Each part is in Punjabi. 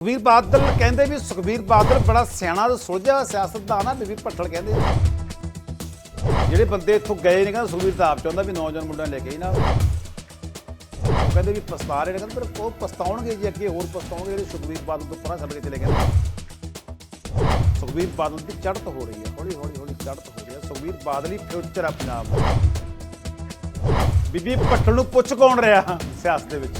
ਸੁਖਬੀਰ ਬਾਦਲ ਕਹਿੰਦੇ ਵੀ ਸੁਖਬੀਰ ਬਾਦਲ ਬੜਾ ਸਿਆਣਾ ਤੇ ਸੁਲਝਿਆ ਸਿਆਸਤਦਾਨ ਆ, ਬੀਬੀ ਭੱਠਲ ਕਹਿੰਦੇ। ਜਿਹੜੇ ਬੰਦੇ ਇੱਥੋਂ ਗਏ ਨੇ, ਕਹਿੰਦੇ ਸੁਖਬੀਰ ਤਾਂ ਆਪ ਚਾਹੁੰਦਾ ਵੀ ਨੌਜਵਾਨ ਮੁੰਡਿਆਂ ਨੂੰ ਲੈ ਕੇ ਹੀ ਨਾ। ਉਹ ਕਹਿੰਦੇ ਵੀ ਪਛਤਾ ਰਹੇ ਨੇ, ਕਹਿੰਦੇ ਪਰ ਉਹ ਪਛਤਾਉਣਗੇ ਜੀ, ਅੱਗੇ ਹੋਰ ਪਛਤਾਉਣਗੇ ਜਿਹੜੇ ਸੁਖਬੀਰ ਬਾਦਲ ਤੋਂ ਪਰਾਂ ਛੱਡ ਕੇ ਚਲੇ ਗਏ ਸੁਖਬੀਰ ਬਾਦਲ ਦੀ ਚੜ੍ਹਤ ਹੋ ਰਹੀ ਹੈ, ਹੌਲੀ ਹੌਲੀ ਹੌਲੀ ਚੜ੍ਹਤ ਹੋ ਰਹੀ ਹੈ। ਸੁਖਬੀਰ ਬਾਦਲ ਹੀ ਫਿਊਚਰ ਆ ਪੰਜਾਬ ਦਾ। ਬੀਬੀ ਭੱਠਲ ਨੂੰ ਪੁੱਛ ਕੌਣ ਰਿਹਾ ਸਿਆਸਤ ਦੇ ਵਿੱਚ?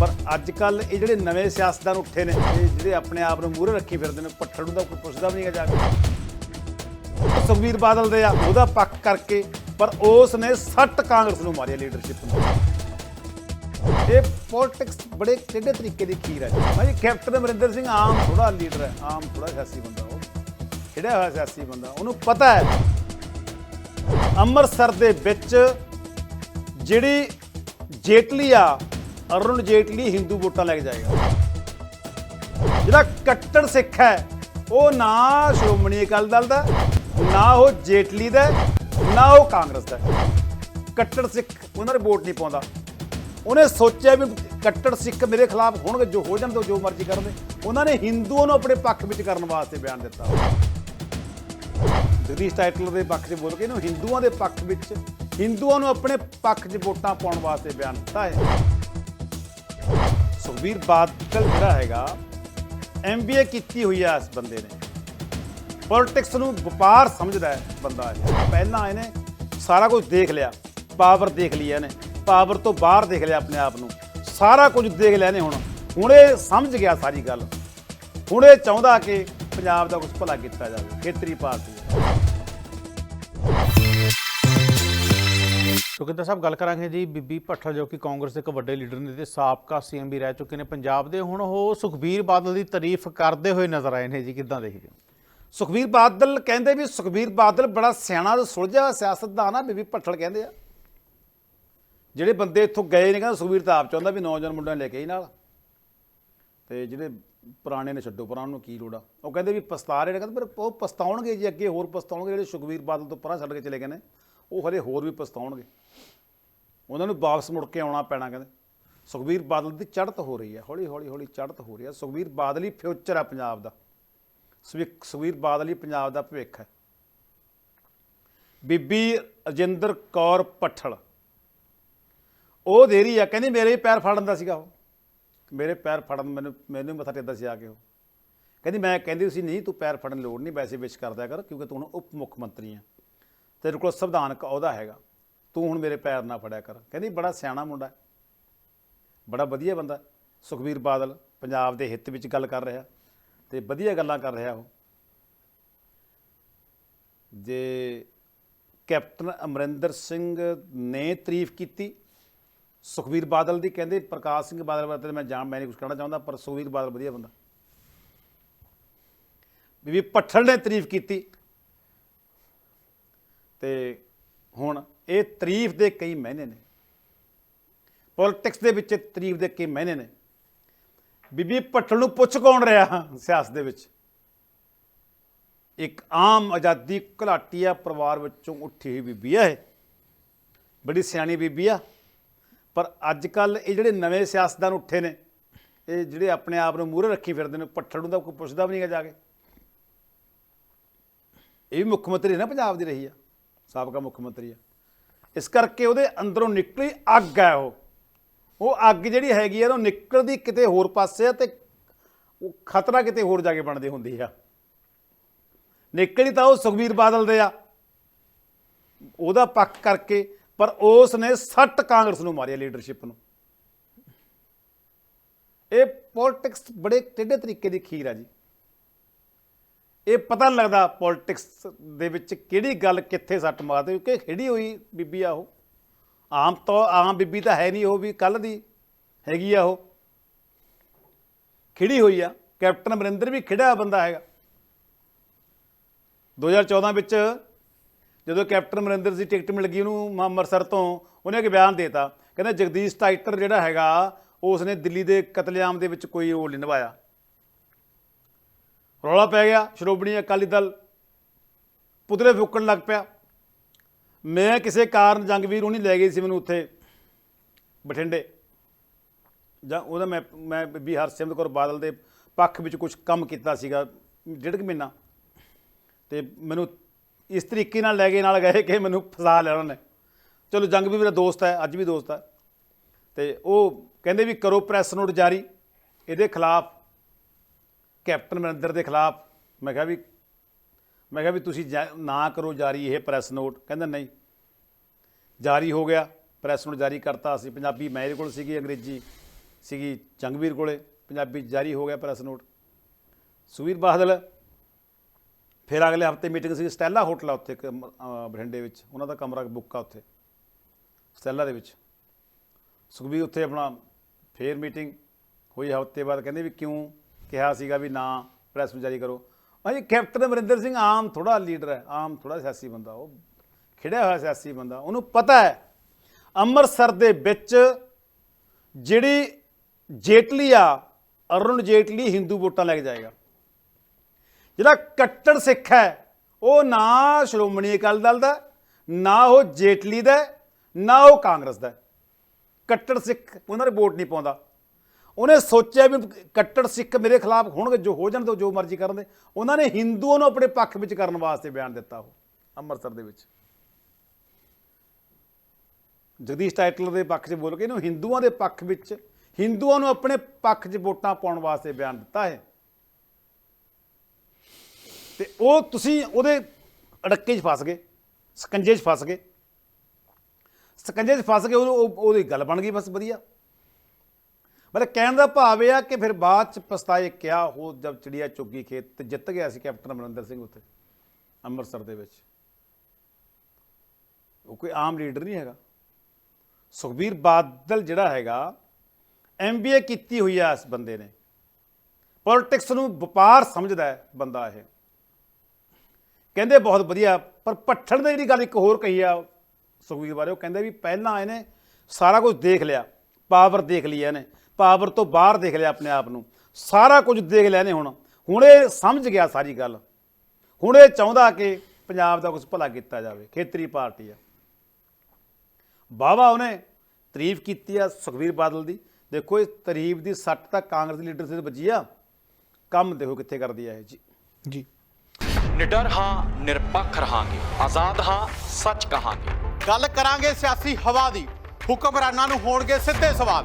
ਪਰ ਅੱਜ ਕੱਲ ਇਹ ਜਿਹੜੇ ਨਵੇਂ ਸਿਆਸਤਦਾਨ ਉੱਠੇ ਨੇ, ਇਹ ਜਿਹੜੇ ਆਪਣੇ ਆਪ ਨੂੰ ਮੂਹਰੇ ਰੱਖੀ ਫਿਰਦੇ ਨੇ, ਪੱਠੜ ਨੂੰ ਤਾਂ ਕੋਈ ਪੁੱਛਦਾ ਵੀ ਨਹੀਂਗਾ ਜਾ ਕੇ। ਸੁਖਬੀਰ ਬਾਦਲ ਦੇ ਆ, ਉਹਦਾ ਪੱਖ ਕਰਕੇ, ਪਰ ਉਸ ਨੇ ਸੱਟ ਕਾਂਗਰਸ ਨੂੰ ਮਾਰਿਆ ਲੀਡਰਸ਼ਿਪ ਨੂੰ। ਇਹ ਪੋਲਿਟਿਕਸ ਬੜੇ ਕਿਹੜੇ ਤਰੀਕੇ ਦੀ ਖੀਰ ਹੈ? ਭਾਈ ਕੈਪਟਨ ਅਮਰਿੰਦਰ ਸਿੰਘ ਆਮ ਥੋੜਾ ਲੀਡਰ ਹੈ, ਆਮ ਥੋੜਾ ਸਿਆਸੀ ਬੰਦਾ ਉਹ। ਖਿੜਿਆ ਹੋਇਆ ਸਿਆਸੀ ਬੰਦਾ, ਉਹਨੂੰ ਪਤਾ ਹੈ। ਅੰਮ੍ਰਿਤਸਰ ਦੇ ਵਿੱਚ ਜਿਹੜੀ ਜੇਟਲੀ ਆ ਅਰੁਣ ਜੇਟਲੀ ਹਿੰਦੂ ਵੋਟਾਂ ਲੈ ਕੇ ਜਾਏਗਾ। ਜਿਹੜਾ ਕੱਟੜ ਸਿੱਖ ਹੈ, ਉਹ ਨਾ ਸ਼੍ਰੋਮਣੀ ਅਕਾਲੀ ਦਲ ਦਾ, ਨਾ ਉਹ ਜੇਟਲੀ ਦਾ, ਨਾ ਉਹ ਕਾਂਗਰਸ ਦਾ। ਕੱਟੜ ਸਿੱਖ ਉਹਨਾਂ ਦੇ ਵੋਟ ਨਹੀਂ ਪਾਉਂਦਾ। ਉਹਨੇ ਸੋਚਿਆ ਵੀ ਕੱਟੜ ਸਿੱਖ ਮੇਰੇ ਖਿਲਾਫ ਹੋਣਗੇ, ਜੋ ਹੋ ਜਾਣ ਦੋ ਜੋ ਮਰਜ਼ੀ ਕਰਨ ਉਹਨਾਂ ਨੇ ਹਿੰਦੂਆਂ ਨੂੰ ਆਪਣੇ ਪੱਖ ਵਿੱਚ ਕਰਨ ਵਾਸਤੇ ਬਿਆਨ ਦਿੱਤਾ। ਜਗਦੀਸ਼ ਟਾਈਟਲ ਦੇ ਪੱਖ 'ਚ ਬੋਲ ਕੇ ਇਹਨੂੰ ਹਿੰਦੂਆਂ ਦੇ ਪੱਖ ਵਿੱਚ, ਹਿੰਦੂਆਂ ਨੂੰ ਆਪਣੇ ਪੱਖ 'ਚ ਵੋਟਾਂ ਪਾਉਣ ਵਾਸਤੇ ਬਿਆਨ ਦਿੱਤਾ ਹੈ। ਸੁਖਬੀਰ ਬਾਦਲ ਜਿਹੜਾ ਹੈਗਾ ਐਮਬੀਏ ਕੀਤੀ ਹੋਈ ਆ ਇਸ ਬੰਦੇ ਨੇ। ਪੋਲਿਟਿਕਸ ਨੂੰ ਵਪਾਰ ਸਮਝਦਾ ਹੈ ਬੰਦਾ ਇਹ। ਪਹਿਲਾਂ ਇਹਨੇ ਸਾਰਾ ਕੁਝ ਦੇਖ ਲਿਆ ਪਾਵਰ ਦੇਖ ਲਈ ਇਹਨੇ। ਪਾਵਰ ਤੋਂ ਬਾਹਰ ਦੇਖ ਲਿਆ ਆਪਣੇ ਆਪ ਨੂੰ। ਸਾਰਾ ਕੁਝ ਦੇਖ ਲਿਆ ਇਹਨੇ ਹੁਣ। ਹੁਣ ਇਹ ਸਮਝ ਗਿਆ ਸਾਰੀ ਗੱਲ। ਹੁਣ ਇਹ ਚਾਹੁੰਦਾ ਕਿ ਪੰਜਾਬ ਦਾ ਕੁਝ ਭਲਾ ਕੀਤਾ ਜਾਵੇ, ਖੇਤਰੀ ਪਾਰਟੀ। ਸੁਖਿੰਦਰ ਸਾਹਿਬ, ਗੱਲ ਕਰਾਂਗੇ ਜੀ ਬੀਬੀ ਭੱਠਲ, ਜੋ ਕਿ ਕਾਂਗਰਸ ਦੇ ਇੱਕ ਵੱਡੇ ਲੀਡਰ ਨੇ ਤੇ ਸਾਬਕਾ ਸੀਐਮ ਵੀ ਰਹਿ ਚੁੱਕੇ ਨੇ ਪੰਜਾਬ ਦੇ। ਹੁਣ ਉਹ ਸੁਖਬੀਰ ਬਾਦਲ ਦੀ ਤਾਰੀਫ ਕਰਦੇ ਹੋਏ ਨਜ਼ਰ ਆਏ ਨੇ ਜੀ, ਕਿੱਦਾਂ ਦੇਖਦੇ ਹੋ? ਸੁਖਬੀਰ ਬਾਦਲ ਕਹਿੰਦੇ ਵੀ ਸੁਖਬੀਰ ਬਾਦਲ ਬੜਾ ਸਿਆਣਾ ਤੇ ਸੁਲਝਿਆ ਸਿਆਸਤਦਾਨ ਆ ਬੀਬੀ ਭੱਠਲ ਕਹਿੰਦੇ ਆ। ਜਿਹੜੇ ਬੰਦੇ ਇੱਥੋਂ ਗਏ ਨੇ, ਕਹਿੰਦਾ ਸੁਖਬੀਰ ਤਾਂ ਆਪ ਚਾਹੁੰਦਾ ਵੀ ਨੌਜਵਾਨ ਮੁੰਡਿਆਂ ਨੂੰ ਲੈ ਕੇ ਹੀ ਨਾਲ। ਤੇ ਜਿਹੜੇ ਪੁਰਾਣੇ ਨੇ ਛੱਡੋ ਪੁਰਾਣ ਨੂੰ ਕੀ ਲੋੜ ਆ? ਉਹ ਕਹਿੰਦੇ ਵੀ ਪਛਤਾ ਰਹੇ ਨੇ, ਕਹਿੰਦੇ ਪਰ ਉਹ ਪਛਤਾਉਣਗੇ ਜੀ, ਅੱਗੇ ਹੋਰ ਪਛਤਾਉਣਗੇ ਜਿਹੜੇ ਸੁਖਬੀਰ ਬਾਦਲ ਤੋਂ ਪਰਾਂ ਛੱਡ ਕੇ ਚਲੇ ਗਏ ਨੇ। ਉਹ ਹਲੇ ਹੋਰ ਵੀ ਪਛਤਾਉਣਗੇ। ਉਹਨਾਂ ਨੂੰ ਵਾਪਸ ਮੁੜ ਕੇ ਆਉਣਾ ਪੈਣਾ ਕਹਿੰਦੇ। ਸੁਖਬੀਰ ਬਾਦਲ ਦੀ ਚੜ੍ਹਤ ਹੋ ਰਹੀ ਹੈ, ਹੌਲੀ ਹੌਲੀ ਹੌਲੀ ਚੜ੍ਹਤ ਹੋ ਰਹੀ ਹੈ। ਸੁਖਬੀਰ ਬਾਦਲ ਹੀ ਫਿਊਚਰ ਆ ਪੰਜਾਬ ਦਾ। ਸੁਖਬੀਰ ਸੁਖਬੀਰ ਬਾਦਲ ਹੀ ਪੰਜਾਬ ਦਾ ਭਵਿੱਖ ਹੈ। ਬੀਬੀ ਰਜਿੰਦਰ ਕੌਰ ਪੱਠਲ। ਉਹ ਦੇਰੀ ਆ ਕਹਿੰਦੀ ਮੇਰੇ ਹੀ ਪੈਰ ਫੜਨ ਦਾ ਸੀਗਾ ਉਹ। ਮੇਰੇ ਪੈਰ ਫੜਨ, ਮੈਨੂੰ ਮੈਨੂੰ ਹੀ ਮੱਥਾ ਟੇਕਦਾ ਸੀ ਆ ਕੇ ਉਹ। ਕਹਿੰਦੀ ਮੈਂ, ਕਹਿੰਦੀ ਸੀ ਨਹੀਂ, ਤੂੰ ਪੈਰ ਫੜਨ ਦੀ ਲੋੜ ਨਹੀਂ ਵੈਸੇ ਵਿਸ਼ ਕਰਦਿਆ ਕਰ, ਕਿਉਂਕਿ ਤੂੰ ਹੁਣ ਉਪ ਮੁੱਖ ਮੰਤਰੀ ਆ ਤੇਰੇ ਕੋਲ ਸੰਵਿਧਾਨਕ ਅਹੁਦਾ ਹੈਗਾ। ਤੂੰ ਹੁਣ ਮੇਰੇ ਪੈਰ ਨਾ ਫੜਿਆ ਕਰ। ਕਹਿੰਦੀ, ਬੜਾ ਸਿਆਣਾ ਮੁੰਡਾ ਬੜਾ ਵਧੀਆ ਬੰਦਾ ਸੁਖਬੀਰ ਬਾਦਲ ਪੰਜਾਬ ਦੇ ਹਿੱਤ ਵਿੱਚ ਗੱਲ ਕਰ ਰਿਹਾ। ਤੇ ਵਧੀਆ ਗੱਲਾਂ ਕਰ ਰਿਹਾ ਉਹ। ਜੇ ਕੈਪਟਨ ਅਮਰਿੰਦਰ ਸਿੰਘ ਨੇ ਤਾਰੀਫ ਕੀਤੀ, ਸੁਖਬੀਰ ਬਾਦਲ ਦੀ ਕਹਿੰਦੇ, ਪ੍ਰਕਾਸ਼ ਸਿੰਘ ਬਾਦਲ ਬਾਰੇ ਮੈਂ ਜਾਣ, ਮੈਂ ਨਹੀਂ ਕੁਝ ਕਹਿਣਾ ਚਾਹੁੰਦਾ, ਪਰ ਸੁਖਬੀਰ ਬਾਦਲ ਵਧੀਆ ਬੰਦਾ। ਬੀਬੀ ਪੱਠਲ ਨੇ ਤਾਰੀਫ ਕੀਤੀ। ਤੇ ਹੁਣ ਇਹ ਤਾਰੀਫ ਦੇ ਕਈ ਮਹੀਨੇ ਨੇ। ਪੋਲਿਟਿਕਸ ਦੇ ਵਿੱਚ ਤਾਰੀਫ ਦੇ ਕਈ ਮਹੀਨੇ ਨੇ। ਬੀਬੀ ਪੱਠਲ ਨੂੰ ਪੁੱਛ ਕੌਣ ਰਿਹਾ ਸਿਆਸਤ ਦੇ ਵਿੱਚ? ਇੱਕ ਆਮ ਆਜ਼ਾਦੀ ਘੁਲਾਟੀਆ ਪਰਿਵਾਰ ਵਿੱਚੋਂ ਉੱਠੀ ਹੋਈ ਬੀਬੀ ਆ ਇਹ। ਬੜੀ ਸਿਆਣੀ ਬੀਬੀ ਆ। ਪਰ ਅੱਜ ਕੱਲ ਇਹ ਜਿਹੜੇ ਨਵੇਂ ਸਿਆਸਤਦਾਨ ਉੱਠੇ ਨੇ, ਇਹ ਜਿਹੜੇ ਆਪਣੇ ਆਪ ਨੂੰ ਮੂਹਰੇ ਰੱਖੀ ਫਿਰਦੇ ਨੇ ਪੱਠਲ ਨੂੰ ਤਾਂ ਕੋਈ ਪੁੱਛਦਾ ਵੀ ਨਹੀਂਗਾ ਜਾ ਕੇ। ਇਹ ਵੀ ਮੁੱਖ ਮੰਤਰੀ ਨਾ ਪੰਜਾਬ ਦੀ ਰਹੀ ਆ। ਸਾਬਕਾ ਮੁੱਖ ਮੰਤਰੀ ਆ। ਇਸ ਕਰਕੇ ਉਹਦੇ ਅੰਦਰੋਂ ਨਿਕਲੀ ਅੱਗ ਹੈ ਉਹ। ਉਹ ਅੱਗ ਜਿਹੜੀ ਹੈਗੀ ਆ ਉਹ ਨਿਕਲਦੀ ਕਿਤੇ ਹੋਰ ਪਾਸੇ ਆ ਤੇ ਉਹ ਖਤਰਾ ਕਿਤੇ ਹੋਰ ਜਾ ਕੇ ਬਣਦੀ ਹੁੰਦੀ ਆ। ਨਿਕਲੀ ਤਾਂ ਉਹ ਸੁਖਬੀਰ ਬਾਦਲ ਦੇ ਆ। ਉਹਦਾ ਪੱਖ ਕਰਕੇ, ਪਰ ਉਸ ਨੇ ਸੱਟ ਕਾਂਗਰਸ ਨੂੰ ਮਾਰਿਆ ਲੀਡਰਸ਼ਿਪ ਨੂੰ। ਇਹ ਪੋਲਿਟਿਕਸ ਬੜੇ ਟੇਢੇ ਤਰੀਕੇ ਦੀ ਖੀਰ ਆ ਜੀ। ਇਹ ਪਤਾ ਨਹੀਂ ਲੱਗਦਾ ਪੋਲਿਟਿਕਸ ਦੇ ਵਿੱਚ ਕਿਹੜੀ ਗੱਲ ਕਿੱਥੇ ਸੱਟ ਮਾਰਦੇ, ਕਿਉਂਕਿ ਖਿੜੀ ਹੋਈ ਬੀਬੀ ਆ ਉਹ। ਆਮ ਤੋਂ ਆਮ ਬੀਬੀ ਤਾਂ ਹੈ ਨਹੀਂ ਉਹ ਵੀ ਕੱਲ ਦੀ ਹੈਗੀ ਆ ਉਹ। ਖਿੜੀ ਹੋਈ ਆ, ਕੈਪਟਨ ਅਮਰਿੰਦਰ ਵੀ ਖਿੜਾ ਬੰਦਾ ਹੈਗਾ। 2014 ਵਿੱਚ ਜਦੋਂ ਕੈਪਟਨ ਅਮਰਿੰਦਰ ਦੀ ਟਿਕਟ ਮਿਲ ਗਈ ਉਹਨੂੰ ਅੰਮ੍ਰਿਤਸਰ ਤੋਂ, ਉਹਨੇ ਇੱਕ ਬਿਆਨ ਦੇਤਾ। ਕਹਿੰਦਾ ਜਗਦੀਸ਼ ਟਾਈਟਰ ਜਿਹੜਾ ਹੈਗਾ, ਉਸ ਨੇ ਦਿੱਲੀ ਦੇ ਕਤਲੇਆਮ ਦੇ ਵਿੱਚ ਕੋਈ ਰੋਲ ਨਹੀਂ ਨਿਭਾਇਆ। ਰੌਲਾ ਪੈ ਗਿਆ, ਸ਼੍ਰੋਮਣੀ ਅਕਾਲੀ ਦਲ ਪੁਤਲੇ ਫੁੱਕਣ ਲੱਗ ਪਿਆ। ਮੈਂ ਕਿਸੇ ਕਾਰਨ ਜੰਗਵੀਰ ਨਹੀਂ ਲੈ ਗਈ ਸੀ ਮੈਨੂੰ ਉੱਥੇ ਬਠਿੰਡੇ। ਜਾਂ ਉਹਦਾ ਮੈਂ ਮੈਂ ਬੀਬੀ ਹਰਸਿਮਰਤ ਕੌਰ ਬਾਦਲ ਦੇ ਪੱਖ ਵਿੱਚ ਕੁਝ ਕੰਮ ਕੀਤਾ ਸੀਗਾ, ਡੇਢ ਕੁ ਮਹੀਨਾ। ਤੇ ਮੈਨੂੰ ਇਸ ਤਰੀਕੇ ਨਾਲ ਲੈ ਕੇ ਨਾਲ ਗਏ ਕਿ ਮੈਨੂੰ ਫਸਾ ਲਿਆ ਉਹਨਾਂ ਨੇ। ਚਲੋ ਜੰਗ ਵੀ ਮੇਰਾ ਦੋਸਤ ਹੈ, ਅੱਜ ਵੀ ਦੋਸਤ ਹੈ। ਤੇ ਉਹ ਕਹਿੰਦੇ ਵੀ ਕਰੋ ਪ੍ਰੈਸ ਨੋਟ ਜਾਰੀ, ਇਹਦੇ ਖਿਲਾਫ ਕੈਪਟਨ ਅਮਰਿੰਦਰ ਦੇ ਖਿਲਾਫ ਮੈਂ ਕਿਹਾ ਵੀ ਮੈਂ ਕਿਹਾ ਵੀ ਤੁਸੀਂ ਜਾ- ਨਾ ਕਰੋ ਜਾਰੀ ਇਹ ਪ੍ਰੈਸ ਨੋਟ। ਕਹਿੰਦਾ ਨਹੀਂ। ਜਾਰੀ ਹੋ ਗਿਆ। ਪ੍ਰੈਸ ਨੋਟ ਜਾਰੀ ਕਰਤਾ ਅਸੀਂ। ਪੰਜਾਬੀ ਮੇਰੇ ਕੋਲ ਸੀਗੀ ਅੰਗਰੇਜ਼ੀ ਸੀਗੀ ਚੰਗਵੀਰ ਕੋਲੇ। ਪੰਜਾਬੀ ਜਾਰੀ ਹੋ ਗਿਆ ਪ੍ਰੈਸ ਨੋਟ। ਸੁਵੀਰ ਬਾਦਲ ਫਿਰ ਅਗਲੇ ਹਫ਼ਤੇ ਮੀਟਿੰਗ ਸੀ ਸਟੈਲਾ ਹੋਟਲ ਆ ਉੱਥੇ ਇੱਕ, ਬਠਿੰਡੇ ਵਿੱਚ। ਉਹਨਾਂ ਦਾ ਕਮਰਾ ਬੁੱਕ ਆ ਉੱਥੇ ਸਟੈਲਾ ਦੇ ਵਿੱਚ। ਸੁਖਬੀਰ ਉੱਥੇ ਆਪਣਾ ਫੇਰ ਮੀਟਿੰਗ ਹੋਈ ਹਫ਼ਤੇ ਬਾਅਦ। ਕਹਿੰਦੇ ਵੀ ਕਿਉਂ ਕਿਹਾ ਸੀਗਾ ਵੀ ਨਾ, ਪ੍ਰੈਸ ਨੂੰ ਜਾਰੀ ਕਰੋ। ਭਾਈ, ਕੈਪਟਨ ਅਮਰਿੰਦਰ ਸਿੰਘ ਆਮ ਥੋੜਾ ਲੀਡਰ ਹੈ, ਆਮ ਥੋੜਾ ਸਿਆਸੀ ਬੰਦਾ, ਉਹ ਖਿੜਿਆ ਹੋਇਆ ਸਿਆਸੀ ਬੰਦਾ। ਉਹਨੂੰ ਪਤਾ ਹੈ, ਅੰਮ੍ਰਿਤਸਰ ਦੇ ਵਿੱਚ ਜਿਹੜੀ ਜੇਟਲੀ ਆ, ਅਰੁਣ ਜੇਟਲੀ ਹਿੰਦੂ ਵੋਟਾਂ ਲੈ ਕੇ ਜਾਏਗਾ। ਜਿਹੜਾ ਕੱਟੜ ਸਿੱਖ ਹੈ, ਉਹ ਨਾ ਸ਼੍ਰੋਮਣੀ ਅਕਾਲੀ ਦਲ ਦਾ, ਨਾ ਉਹ ਜੇਟਲੀ ਦਾ, ਨਾ ਉਹ ਕਾਂਗਰਸ ਦਾ। ਕੱਟੜ ਸਿੱਖ, ਉਹਨਾਂ ਦੇ ਵੋਟ ਨਹੀਂ ਪਾਉਂਦਾ। ਉਹਨੇ ਸੋਚਿਆ ਵੀ ਕੱਟੜ ਸਿੱਖ ਮੇਰੇ ਖਿਲਾਫ ਹੋਣਗੇ, ਜੋ ਹੋ ਜਾਣ ਦੋ ਜੋ ਮਰਜ਼ੀ ਕਰਨ ਦੇ। ਉਹਨਾਂ ਨੇ ਹਿੰਦੂਆਂ ਨੂੰ ਆਪਣੇ ਪੱਖ ਵਿੱਚ ਕਰਨ ਵਾਸਤੇ ਬਿਆਨ ਦਿੱਤਾ ਉਹ, ਅੰਮ੍ਰਿਤਸਰ ਦੇ ਵਿੱਚ। ਜਗਦੀਸ਼ ਟਾਈਟਲ ਦੇ ਪੱਖ 'ਚ ਬੋਲ ਕੇ ਇਹਨੂੰ ਹਿੰਦੂਆਂ ਦੇ ਪੱਖ ਵਿੱਚ, ਹਿੰਦੂਆਂ ਨੂੰ ਆਪਣੇ ਪੱਖ 'ਚ ਵੋਟਾਂ ਪਾਉਣ ਵਾਸਤੇ ਬਿਆਨ ਦਿੱਤਾ ਹੈ। ਤੇ ਉਹ ਤੁਸੀਂ ਉਹਦੇ ਅੜੱਕੇ 'ਚ ਫਸ ਗਏ, ਸਕੰਜੇ 'ਚ ਫਸ ਗਏ। ਸਕੰਜੇ 'ਚ ਫਸ ਗਏ ਉਹ- ਉਹਦੀ ਗੱਲ ਬਣ ਗਈ ਬਸ ਵਧੀਆ। ਮਤਲਬ ਕਹਿਣ ਦਾ ਭਾਵ ਇਹ ਆ ਕਿ ਫਿਰ ਬਾਅਦ 'ਚ ਪਛਤਾਏ ਕਿਆ ਉਹ ਜਦ ਚਿੜੀਆ ਚੁੱਗੀ ਖੇਤ ਤੇ ਜਿੱਤ ਗਿਆ ਸੀ ਕੈਪਟਨ ਅਮਰਿੰਦਰ ਸਿੰਘ ਉੱਥੇ, ਅੰਮ੍ਰਿਤਸਰ ਦੇ ਵਿੱਚ। ਉਹ ਕੋਈ ਆਮ ਲੀਡਰ ਨਹੀਂ ਹੈਗਾ। ਸੁਖਬੀਰ ਬਾਦਲ ਜਿਹੜਾ ਹੈਗਾ ਐਮਬੀਏ ਕੀਤੀ ਹੋਈ ਆ ਇਸ ਬੰਦੇ ਨੇ। ਪੋਲਿਟਿਕਸ ਨੂੰ ਵਪਾਰ ਸਮਝਦਾ ਹੈ ਬੰਦਾ ਇਹ। ਕਹਿੰਦੇ ਬਹੁਤ ਵਧੀਆ, ਪਰ ਪੱਠਣ ਦੀ ਜਿਹੜੀ ਗੱਲ ਇੱਕ ਹੋਰ ਕਹੀ ਆ ਸੁਖਬੀਰ ਬਾਰੇ, ਉਹ ਕਹਿੰਦੇ ਵੀ ਪਹਿਲਾਂ ਇਹਨੇ ਸਾਰਾ ਕੁਝ ਦੇਖ ਲਿਆ, ਪਾਵਰ ਦੇਖ ਲਈ ਇਹਨੇ। ਪਾਵਰ ਤੋਂ ਬਾਹਰ ਦੇਖ ਲਿਆ ਆਪਣੇ ਆਪ ਨੂੰ। ਸਾਰਾ ਕੁਝ ਦੇਖ ਲਿਆ ਇਹਨੇ ਹੁਣ। ਹੁਣ ਇਹ ਸਮਝ ਗਿਆ ਸਾਰੀ ਗੱਲ। ਹੁਣ ਇਹ ਚਾਹੁੰਦਾ ਕਿ ਪੰਜਾਬ ਦਾ ਕੁਝ ਭਲਾ ਕੀਤਾ ਜਾਵੇ। ਖੇਤਰੀ ਪਾਰਟੀ ਆ। ਵਾਹਵਾ ਉਹਨੇ ਤਾਰੀਫ ਕੀਤੀ ਆ ਸੁਖਬੀਰ ਬਾਦਲ ਦੀ। ਦੇਖੋ ਇਸ ਤਾਰੀਫ ਦੀ ਸੱਟ ਤਾਂ ਕਾਂਗਰਸ ਦੀ ਲੀਡਰ ਤੇ ਵੱਜੀ ਆ। ਕੰਮ ਦੇਖੋ ਕਿੱਥੇ ਕਰਦੀ ਆ ਇਹ ਜੀ। ਜੀ। ਨਿਡਰ ਹਾਂ ਨਿਰਪੱਖ ਰਹਾਂਗੇ। ਆਜ਼ਾਦ ਹਾਂ ਸੱਚ ਕਹਾਂਗੇ। ਗੱਲ ਕਰਾਂਗੇ ਸਿਆਸੀ ਹਵਾ ਦੀ। ਹੁਕਮਰਾਨਾਂ ਨੂੰ ਹੋਣਗੇ ਸਿੱਧੇ ਸਵਾਲ।